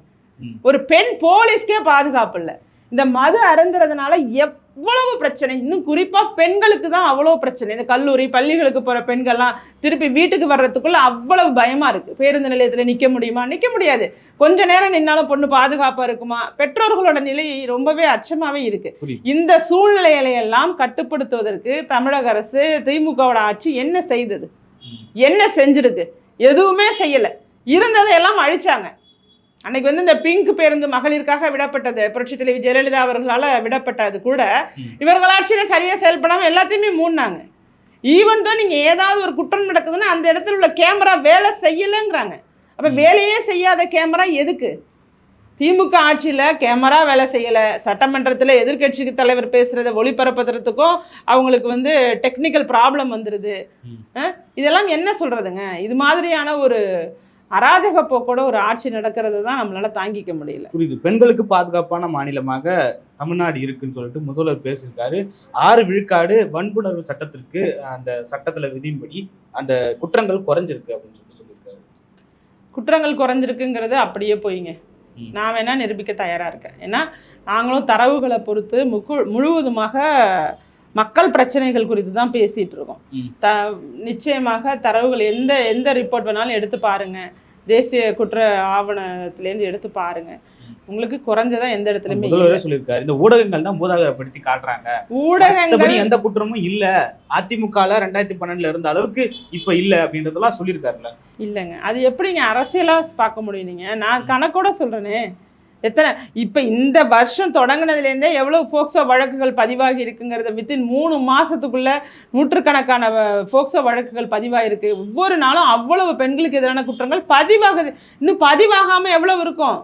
ஒரு பெண் போலீஸ்க்கே பாதுகாப்பு இல்லை. இந்த மது அருந்துறதுனால எவ்வளவு பிரச்சனை. இன்னும் குறிப்பாக பெண்களுக்கு தான் அவ்வளோ பிரச்சனை. இந்த கல்லூரி பள்ளிகளுக்கு போகிற பெண்கள்லாம் திருப்பி வீட்டுக்கு வர்றதுக்குள்ள அவ்வளவு பயமா இருக்கு. பேருந்து நிலையத்தில் நிற்க முடியுமா? நிற்க முடியாது. கொஞ்ச நேரம் நின்னாலும் பொண்ணு பாதுகாப்பா இருக்குமா? பெற்றோர்களோட நிலை ரொம்பவே அச்சமாவே இருக்கு. புரியுது. இந்த சூழ்நிலைகளை எல்லாம் கட்டுப்படுத்துவதற்கு தமிழக அரசு திமுகவோட ஆட்சி என்ன செய்தது. என்ன செஞ்சிருக்கு? எதுவுமே செய்யல. இருந்ததை எல்லாம் அழிச்சாங்க. அன்னைக்கு வந்து இந்த பிங்க் பேருந்து மகளிருக்காக விடப்பட்டது. புரட்சி தலைவி ஜெயலலிதா அவர்களால விடப்பட்டது கூட. இவர்கள் ஆட்சியில சரியா செயல்படாம எல்லாத்தையுமே மூடினாங்க. ஈவன் தான் நீங்க ஏதாவது ஒரு குற்றம் நடக்குதுன்னா அந்த இடத்துல உள்ள கேமரா வேலை செய்யலைங்கிறாங்க. அப்ப. வேலையே செய்யாத கேமரா எதுக்கு? திமுக ஆட்சியில கேமரா வேலை செய்யல. சட்டமன்றத்துல எதிர்க்கட்சி தலைவர் பேசுறதை ஒளிபரப்புறதுக்கும் அவங்களுக்கு வந்து டெக்னிக்கல் ப்ராப்ளம். அஹ், இதெல்லாம் என்ன சொல்றதுங்க? இது மாதிரியான ஒரு அராஜக போக்கோட ஒரு ஆட்சி நடக்கிறது தான் நம்மளால தாங்கிக்க முடியல. புரியுது. பெண்களுக்கு பாதுகாப்பான மாநிலமாக தமிழ்நாடு இருக்குன்னு சொல்லிட்டு முதல்வர் பேசியிருக்காரு. ஆறு விழுக்காடு வன்புணர்வு சட்டத்திற்கு அந்த சட்டத்துல விதியின்படி அந்த குற்றங்கள் குறைஞ்சிருக்கு அப்படின்னு சொல்லிட்டு சொல்லியிருக்காரு. குற்றங்கள் குறைஞ்சிருக்குங்கிறது அப்படியே போயிங்க. நான் வேணா நிரூபிக்க தயாரா இருக்கேன். ஏன்னா நாங்களும் தரவுகளை பொறுத்து முக்கு முழுவதுமாக மக்கள் பிரச்சனைகள் குறித்து தான் பேசிட்டு இருக்கோம். த நிச்சயமாக தரவுகள் எந்த எந்த ரிப்போர்ட் வேணாலும் எடுத்து பாருங்க. தேசிய குற்ற ஆவணத்திலேருந்து எடுத்து பாருங்க. உங்களுக்கு குறைஞ்சதா எந்த இடத்துலயுமே. சொல்லியிருக்காரு. இந்த ஊடகங்கள் தான் பூதாகரப்படுத்தி காட்டுறாங்க. ஊடகங்கள் எந்த குற்றமும் இல்ல. அதிமுகல ரெண்டாயிரத்தி பன்னெண்டுல இருந்த அளவுக்கு இப்ப இல்ல அப்படின்றதெல்லாம் சொல்லியிருக்காருல்ல. இல்லைங்க. அது எப்படிங்க அரசியலா பார்க்க முடியும் நீங்க? நான் கணக்கோட சொல்றேனே. எத்தனை? இப்போ இந்த வருஷம் தொடங்குனதுலேருந்தே எவ்வளோ ஃபோக்சோ வழக்குகள் பதிவாகி இருக்குங்கிறத வித்தின் மூணு மாசத்துக்குள்ள நூற்றுக்கணக்கான ஃபோக்சோ வழக்குகள் பதிவாயிருக்கு. ஒவ்வொரு நாளும் அவ்வளவு பெண்களுக்கு எதிரான குற்றங்கள் பதிவாகுது. இன்னும் பதிவாகாம எவ்வளவு இருக்கும்.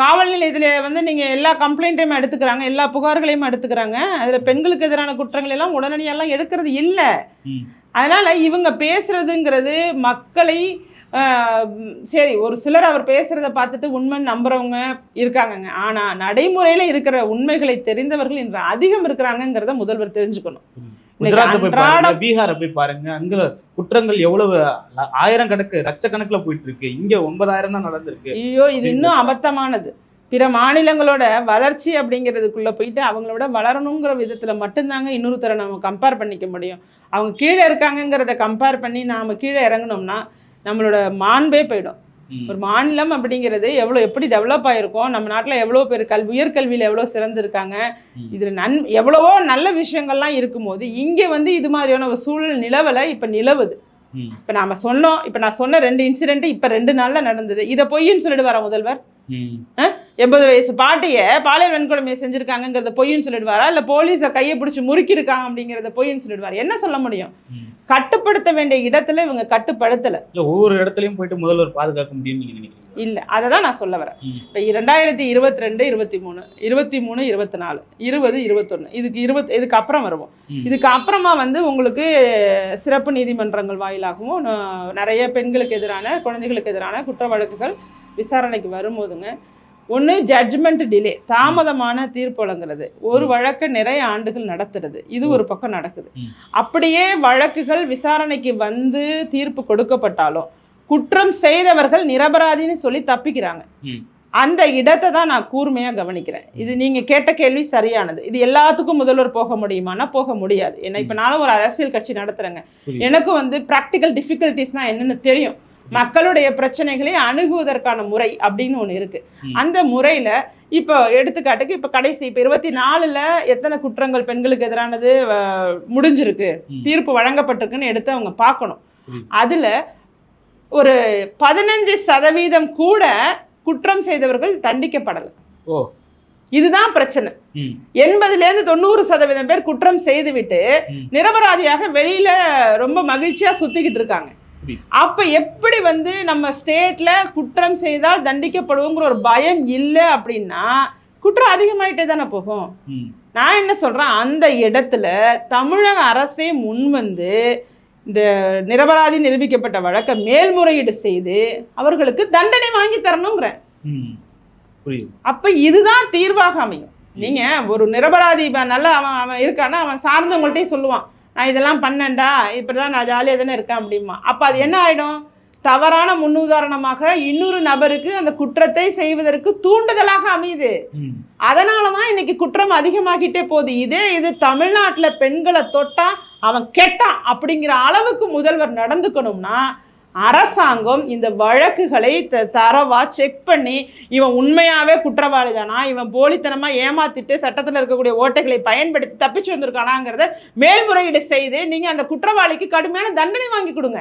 காவல் நிலையத்துல வந்து நீங்க எல்லா கம்ப்ளைண்ட்டையும் எடுத்துக்கிறாங்க எல்லா புகார்களையும் எடுத்துக்கிறாங்க. அதுல பெண்களுக்கு எதிரான குற்றங்கள் எல்லாம் உடனடியா எல்லாம் எடுக்கிறது இல்ல. அதனால இவங்க பேசுறதுங்கிறது மக்களை சரி ஒரு சிலர் அவர் பேசுறத பார்த்துட்டு உண்மை நம்புறவங்க இருக்காங்கங்க. ஆனா நடைமுறையில இருக்கிற உண்மைகளை தெரிந்தவர்கள் இன்று அதிகம் இருக்கிறாங்கங்கிறத முதல்வர் தெரிஞ்சுக்கணும். பீகாரை போய் பாருங்க அங்க குற்றங்கள் எவ்வளவு ஆயிரம் கணக்கு லட்சக்கணக்குல போயிட்டு இருக்கு இங்க ஒன்பதாயிரம் தான் நடந்திருக்கு. ஐயோ இது இன்னும் அபத்தமானது. பிற மாநிலங்களோட வளர்ச்சி அப்படிங்கிறதுக்குள்ள போயிட்டு அவங்களோட வளரணுங்கிற விதத்துல மட்டும்தாங்க இன்னொருத்தரை நம்ம கம்பேர் பண்ணிக்க முடியும். அவங்க கீழே இருக்காங்கங்கிறத கம்பேர் பண்ணி நாம கீழே இறங்குனோம்னா நம்மளோட மாண்பே போயிடும். ஒரு மாநிலம் அப்படிங்கிறது எவ்வளோ எப்படி டெவலப் ஆயிருக்கும் நம்ம நாட்டில் எவ்வளோ பேர் கல்வி உயர்கல்வியில் எவ்வளோ சிறந்திருக்காங்க. இதில் நன் எவ்வளவோ நல்ல விஷயங்கள்லாம் இருக்கும்போது இங்கே வந்து இது மாதிரியான ஒரு சூழல் நிலவலை இப்போ நிலவுது. இப்போ நாம சொன்னோம் இப்போ நான் சொன்ன ரெண்டு இன்சிடென்ட் இப்போ ரெண்டு நாளில் நடந்தது இதை பொய்ன்னு சொல்லிட்டு வர முதல்வர். எண்பது வயசு பாட்டியை பாலியல் வன்கொடுமை செஞ்சிருக்காங்கங்கிறத பொய்ன்னு சொல்லிடுவாரா? இல்லை போலீஸை கையை பிடிச்சி முறுக்கியிருக்காங்க அப்படிங்கிறத பொய்ன்னு சொல்லிடுவார். என்ன சொல்ல முடியும். கட்டுப்படுத்த வேண்டிய இடத்துல இவங்க கட்டுப்படுத்தல. இல்ல ஒவ்வொரு இடத்துலயும் போயிட்டு முதல்வர் பாதுகாக்க முடியும்னு நீங்க நினைக்கிறீங்க இல்ல அதை தான் நான் சொல்ல வரேன். இப்போ இரண்டாயிரத்தி இருபத்தி ரெண்டு இருபத்தி மூணு இருபத்தி மூணு இருபத்தி நாலு இருபது இருபத்தொன்று இதுக்கு இருபத் இதுக்கு அப்புறம் வருவோம். இதுக்கு அப்புறமா வந்து உங்களுக்கு சிறப்பு நீதிமன்றங்கள் வாயிலாகவும் நிறைய பெண்களுக்கு எதிரான குழந்தைகளுக்கு எதிரான குற்ற வழக்குகள் விசாரணைக்கு வரும்போதுங்க ஒன்று ஜட்ஜ்மெண்ட் டிலே தாமதமான தீர்ப்பு வழங்குறது. ஒரு வழக்கை நிறைய ஆண்டுகள் நடத்துறது. இது ஒரு பக்கம் நடக்குது. அப்படியே வழக்குகள் விசாரணைக்கு வந்து தீர்ப்பு கொடுக்கப்பட்டாலும் குற்றம் செய்தவர்கள் நிரபராதின்னு சொல்லி தப்பிக்கிறாங்க. அந்த இடத்தை தான் நான் கூர்மையா கவனிக்கிறேன். இது நீங்க கேட்ட கேள்வி சரியானது. இது எல்லாத்துக்கும் முதல்வர் போக முடியுமானா போக முடியாது. ஏன்னா இப்ப நானும் ஒரு அரசியல் கட்சி நடத்துறேங்க. புரியுது. எனக்கும் வந்து ப்ராக்டிக்கல் டிஃபிகல்ட்டிஸ்னா என்னன்னு தெரியும். மக்களுடைய பிரச்சனைகளை அணுகுவதற்கான முறை அப்படின்னு ஒன்று இருக்கு. அந்த முறையில இப்போ எடுத்துக்காட்டுக்கு இப்போ கடைசி இப்போ இருபத்தி நாலுல எத்தனை குற்றங்கள் பெண்களுக்கு எதிரானது முடிஞ்சிருக்கு. தீர்ப்பு வழங்கப்பட்டிருக்குன்னு எடுத்து அவங்க பார்க்கணும். அதுல ஒரு பதினஞ்சு சதவீதம் கூட குற்றம் செய்தவர்கள் தண்டிக்கப்படலை ஓ இதுதான் பிரச்சனை. எண்பதுல இருந்து தொண்ணூறு சதவீதம் பேர் குற்றம் செய்துவிட்டு. நிரபராதியாக வெளியில ரொம்ப மகிழ்ச்சியா சுத்திக்கிட்டு இருக்காங்க. அப்ப எப்படி வந்து நம்ம ஸ்டேட்ல குற்றம் செய்தால் தண்டிக்கப்படுவோங்கிற ஒரு பயம் இல்லை அப்படின்னா குற்றம் அதிகமாயிட்டே தானே போகும். நான் என்ன சொல்றேன்? அந்த இடத்துல தமிழக அரசே முன்வந்து இந்த நிரபராதி நிரூபிக்கப்பட்ட வழக்கை மேல்முறையீடு செய்து அவர்களுக்கு தண்டனை வாங்கி. புரியுது. அப்ப இதுதான் தீர்வாக அமையும். நீங்க ஒரு நிரபராதி நல்லா அவன் அவன் இருக்கான்னா அவன் சார்ந்தவங்கள்ட்டையும் சொல்லுவான். நான் இதெல்லாம் பண்ணேன்டா இப்படிதான் நான் ஜாலியாக தானே இருக்கேன் அப்படிமா அப்ப அது என்ன ஆயிடும்? தவறான முன்னுதாரணமாக இன்னொரு நபருக்கு அந்த குற்றத்தை செய்வதற்கு தூண்டுதலாக அமையுது. அதனால தான் இன்னைக்கு குற்றம் அதிகமாகிட்டே போகுது. இதே இது தமிழ்நாட்டுல பெண்களை தொட்டா அவன் கெட்டான் அப்படிங்கிற அளவுக்கு முதல்வர் நடந்துக்கணும்னா அரசாங்கம் இந்த வழக்குகளை த- தரவா செக் பண்ணி இவன் உண்மையாவே குற்றவாளி தானா இவன் போலித்தனமா ஏமாத்திட்டு சட்டத்துல இருக்கக்கூடிய ஓட்டைகளை பயன்படுத்தி தப்பிச்சு வந்திருக்கானாங்கிறத மேல்முறையீடு செய்து நீங்க அந்த குற்றவாளிக்கு கடுமையான தண்டனை வாங்கி கொடுங்க.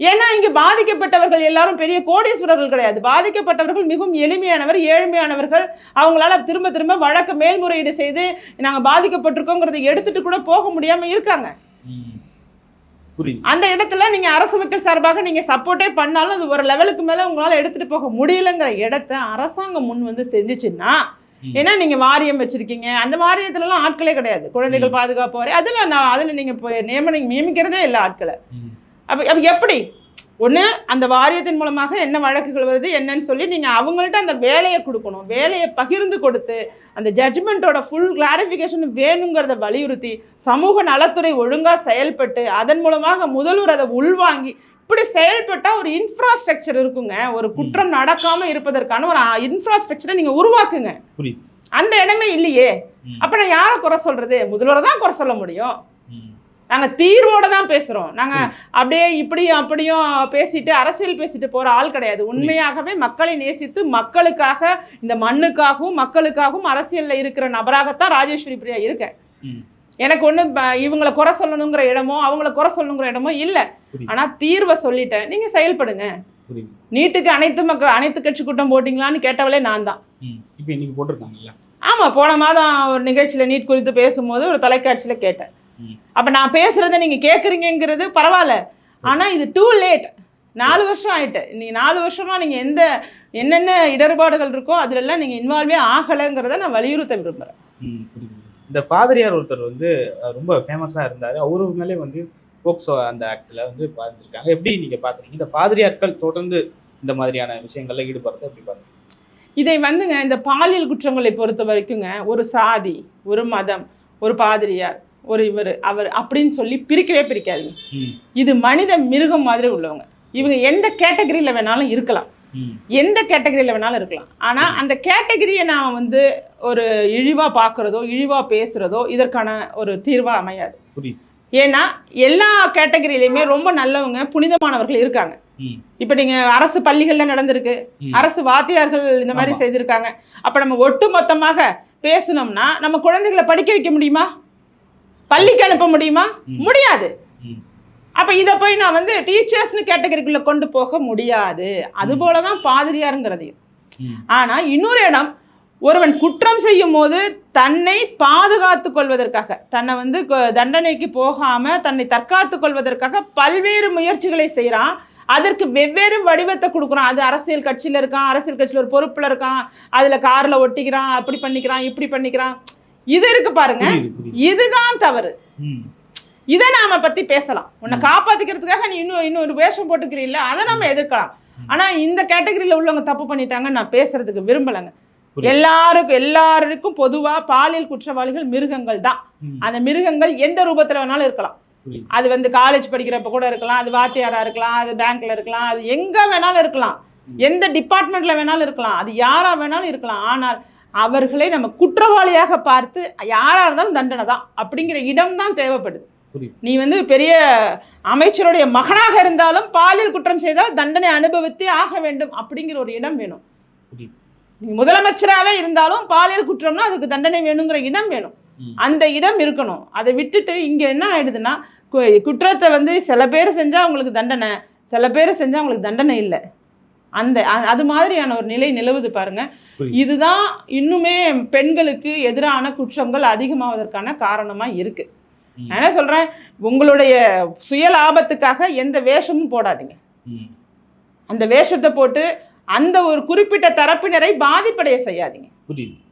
ஏன்னா இங்க பாதிக்கப்பட்டவர்கள் எல்லாரும் பெரிய கோடீஸ்வரர்கள் கிடையாது. பாதிக்கப்பட்டவர்கள் மிகவும் எளிமையானவர் ஏழ்மையானவர்கள். அவங்களால திரும்ப திரும்ப வழக்கு மேல்முறையீடு செய்து நாங்க பாதிக்கப்பட்டிருக்கோங்கிறத எடுத்துட்டு கூட போக முடியாம இருக்காங்க. அந்த இடத்துல நீங்க அரசு மக்கள் சார்பாக நீங்க சப்போர்ட்டே பண்ணாலும் அது ஒரு லெவலுக்கு மேல உங்களால எடுத்துட்டு போக முடியலங்கிற இடத்த அரசாங்கம் முன் வந்து செஞ்சுச்சுன்னா. ஏன்னா நீங்க வாரியம் வச்சிருக்கீங்க. அந்த வாரியத்துல எல்லாம் ஆட்களே கிடையாது. குழந்தைகள் பாதுகாப்பு வாரியம் அதுல நான் அதுல நீங்க நியமனம் நியமிக்கிறதே இல்லை ஆட்களை. அப்ப எப்படி? ஒண்ணு அந்த வாரியத்தின் மூலமாக என்ன வழக்குகள் வருது என்னன்னு சொல்லி நீங்க அவங்கள்ட்ட அந்த வேலையை கொடுக்கணும். வேலையை பகிர்ந்து கொடுத்து அந்த ஜட்ஜ்மெண்ட்டோட ஃபுல் கிளாரிஃபிகேஷன் வேணுங்கிறத வலியுறுத்தி சமூக நலத்துறை ஒழுங்கா செயல்பட்டு அதன் மூலமாக முதல்வர் அதை உள்வாங்கி இப்படி செயல்பட்டா ஒரு இன்ஃப்ராஸ்ட்ரக்சர் இருக்குங்க. ஒரு குற்றம் நடக்காம இருப்பதற்கான ஒரு இன்ஃப்ராஸ்ட்ரக்சரை நீங்க உருவாக்குங்க. அந்த இடமே இல்லையே. அப்ப நான் யாரை குறை சொல்றது? முதல்வரை தான் குறை சொல்ல முடியும். ம். நாங்க தீர்வோட தான் பேசுறோம் நாங்க ம். அப்படியே இப்படியும் அப்படியும் பேசிட்டு அரசியல் பேசிட்டு போற ஆள் கிடையாது உண்மையாகவே மக்களை நேசித்து மக்களுக்காக இந்த மண்ணுக்காகவும் மக்களுக்காகவும் அரசியல்ல இருக்கிற நபராகத்தான் ராஜேஸ்வரி பிரியா இருக்கேன். எனக்கு ப- இவங்களை குறை சொல்லணுங்கிற இடமோ அவங்கள குறை சொல்லணுங்கிற இடமோ இல்ல புரியுது. ஆனா தீர்வை சொல்லிட்டேன் நீங்க செயல்படுங்க நீட்டுக்கு அனைத்து மக்கள் அனைத்து கட்சி கூட்டம் போட்டிங்களான்னு கேட்டவளே நான் தான் ம். இப்போ இன்னைக்கு போட்டிருக்காங்கல்ல ஆமா போன மாதம் ஒரு நிகழ்ச்சியில நீட் குறித்து பேசும்போது ஒரு தொலைக்காட்சியில கேட்டேன். அப்ப நான் பேசுறதை நீங்க கேக்குறீங்கங்கிறது பரவாயில்ல. ஆனா இது டூ லேட் நாலு வருஷம் ஆயிட்டு. நீங்க நாலு வருஷமா நீங்க எந்த என்னென்ன இடர்பாடுகள் இருக்கோ அதுல எல்லாம் நீங்க இன்வால்வே ஆகலைங்கிறத நான் வலியுறுத்த புரியுது. இந்த பாதிரியார் ஒருத்தர் வந்து ரொம்ப ஃபேமஸா இருந்தாரு. அவரு மேலே வந்து போக்சோ அந்த ஆக்ட்ல வந்து பாதிச்சிருக்காங்க எப்படி நீங்க பாக்குறீங்க? இந்த பாதிரியார்கள் தொடர்ந்து இந்த மாதிரியான விஷயங்கள்ல ஈடுபடுறத எப்படி பாக்குறீங்க? இதை வந்துங்க இந்த பாலியல் குற்றங்களை பொறுத்த வரைக்குங்க ஒரு சாதி ஒரு மதம் ஒரு பாதிரியார் ஒரு இவர் அவர் அப்படின்னு சொல்லி பிரிக்கவே பிரிக்காதீங்க. இது மனித மிருகம் மாதிரி உள்ளவங்க. இவங்க எந்த கேட்டகரியில் வேணாலும் இருக்கலாம். எந்த கேட்டகரியில் வேணாலும் இருக்கலாம். ஆனால் அந்த கேட்டகரியை நான் வந்து ஒரு இழிவாக பார்க்குறதோ இழிவாக பேசுகிறதோ இதற்கான ஒரு தீர்வாக அமையாது. ஏன்னா எல்லா கேட்டகரியிலையுமே ரொம்ப நல்லவங்க புனிதமானவர்கள் இருக்காங்க. இப்போ நீங்கள் அரசு பள்ளிகளில் நடந்திருக்கு. அரசு வாத்தியார்கள் இந்த மாதிரி. செய்திருக்காங்க. அப்போ நம்ம ஒட்டு மொத்தமாக பேசணும்னா நம்ம குழந்தைகளை படிக்க வைக்க முடியுமா? பள்ளிக்கு அனுப்ப முடியுமா. முடியாது. அப்ப இதை போய் நான் வந்து டீச்சர்ஸ்னு கேட்டகரிக்குள்ள கொண்டு போக முடியாது. அது போல தான் பாதிரியாருங்கிறதையும். ம், ஆனா இன்னொரு இடம் ஒருவன் குற்றம் செய்யும் போது தன்னை பாதுகாத்து கொள்வதற்காக தன்னை வந்து தண்டனைக்கு போகாம தன்னை தற்காத்து கொள்வதற்காக பல்வேறு முயற்சிகளை செய்றான். அதற்கு வெவ்வேறு வடிவத்தை கொடுக்குறான். அது அரசியல் கட்சியில இருக்கான் அரசியல் கட்சியில ஒரு பொறுப்புல இருக்கான். அதுல கார்ல ஒட்டிக்கிறான் அப்படி பண்ணிக்கிறான் இப்படி பண்ணிக்கிறான். இது இருக்கு பாருங்க. இதுதான் தவறு. இதை நாம பத்தி பேசலாம். உன்னை. காப்பாத்திக்கிறதுக்காக நீ இன்னும் இன்னொரு வேஷம் போட்டுக்கிறீல்ல அதை நம்ம எதிர்க்கலாம். ஆனா இந்த கேட்டகரியில உள்ளவங்க தப்பு பண்ணிட்டாங்க நான் பேசுறதுக்கு விரும்பலைங்க. எல்லாருக்கும் எல்லாருக்கும் பொதுவா பாலியல் குற்றவாளிகள் மிருகங்கள் தான். அந்த மிருகங்கள் எந்த ரூபத்துல வேணாலும் இருக்கலாம். அது வந்து காலேஜ் படிக்கிறப்ப கூட இருக்கலாம் அது வாத்தியாரா இருக்கலாம் அது பேங்க்ல இருக்கலாம் அது எங்க வேணாலும் இருக்கலாம். எந்த டிபார்ட்மெண்ட்ல வேணாலும் இருக்கலாம். அது யாரா வேணாலும் இருக்கலாம். ஆனால் அவர்களை நம்ம குற்றவாளியாக பார்த்து யாரா இருந்தாலும் தண்டனை தான் அப்படிங்கிற இடம் தான் தேவைப்படுது. நீ வந்து பெரிய அமைச்சருடைய மகனாக இருந்தாலும் பாலியல் குற்றம் செய்தால் தண்டனை அனுபவித்தே ஆக வேண்டும் அப்படிங்கிற ஒரு இடம் வேணும். நீங்க முதலமைச்சராகவே இருந்தாலும் பாலியல் குற்றம்னா அதுக்கு தண்டனை வேணுங்கிற இடம் வேணும். அந்த இடம் இருக்கணும் அதை விட்டுட்டு இங்க என்ன ஆயிடுதுன்னா குற்றத்தை வந்து சில பேர் செஞ்சா அவங்களுக்கு தண்டனை சில பேர் செஞ்சா அவங்களுக்கு தண்டனை இல்லை அந்த அது மாதிரியான ஒரு நிலை நிலவுது பாருங்க. இதுதான் இன்னுமே பெண்களுக்கு எதிரான குற்றங்கள் அதிகமாவதற்கான காரணமா இருக்கு. என்ன சொல்றேன்? உங்களுடைய சுய லாபத்துக்காக எந்த வேஷமும் போடாதீங்க. அந்த வேஷத்தை போட்டு அந்த ஒரு குறிப்பிட்ட தரப்பினரை பாதிப்படைய செய்யாதீங்க.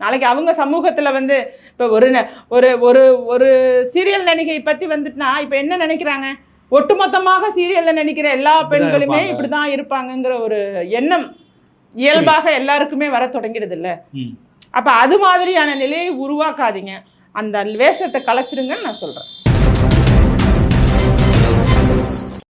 நாளைக்கு அவங்க சமூகத்துல வந்து இப்போ ஒரு ஒரு ஒரு சீரியல் நடிகை பத்தி வந்துட்டுனா இப்போ என்ன நினைக்கிறாங்க? ஒட்டுமொத்தமாக சீரியல்ல நடிக்கிற எல்லா பெண்களுமே. இப்படிதான் இருப்பாங்கங்கிற ஒரு எண்ணம் இயல்பாக எல்லாருக்குமே வர தொடங்கிடுது இல்ல அப்ப அது மாதிரியான நிலையை உருவாக்காதீங்க. அந்த வேஷத்தை கலைச்சிருங்கன்னு நான் சொல்றேன்.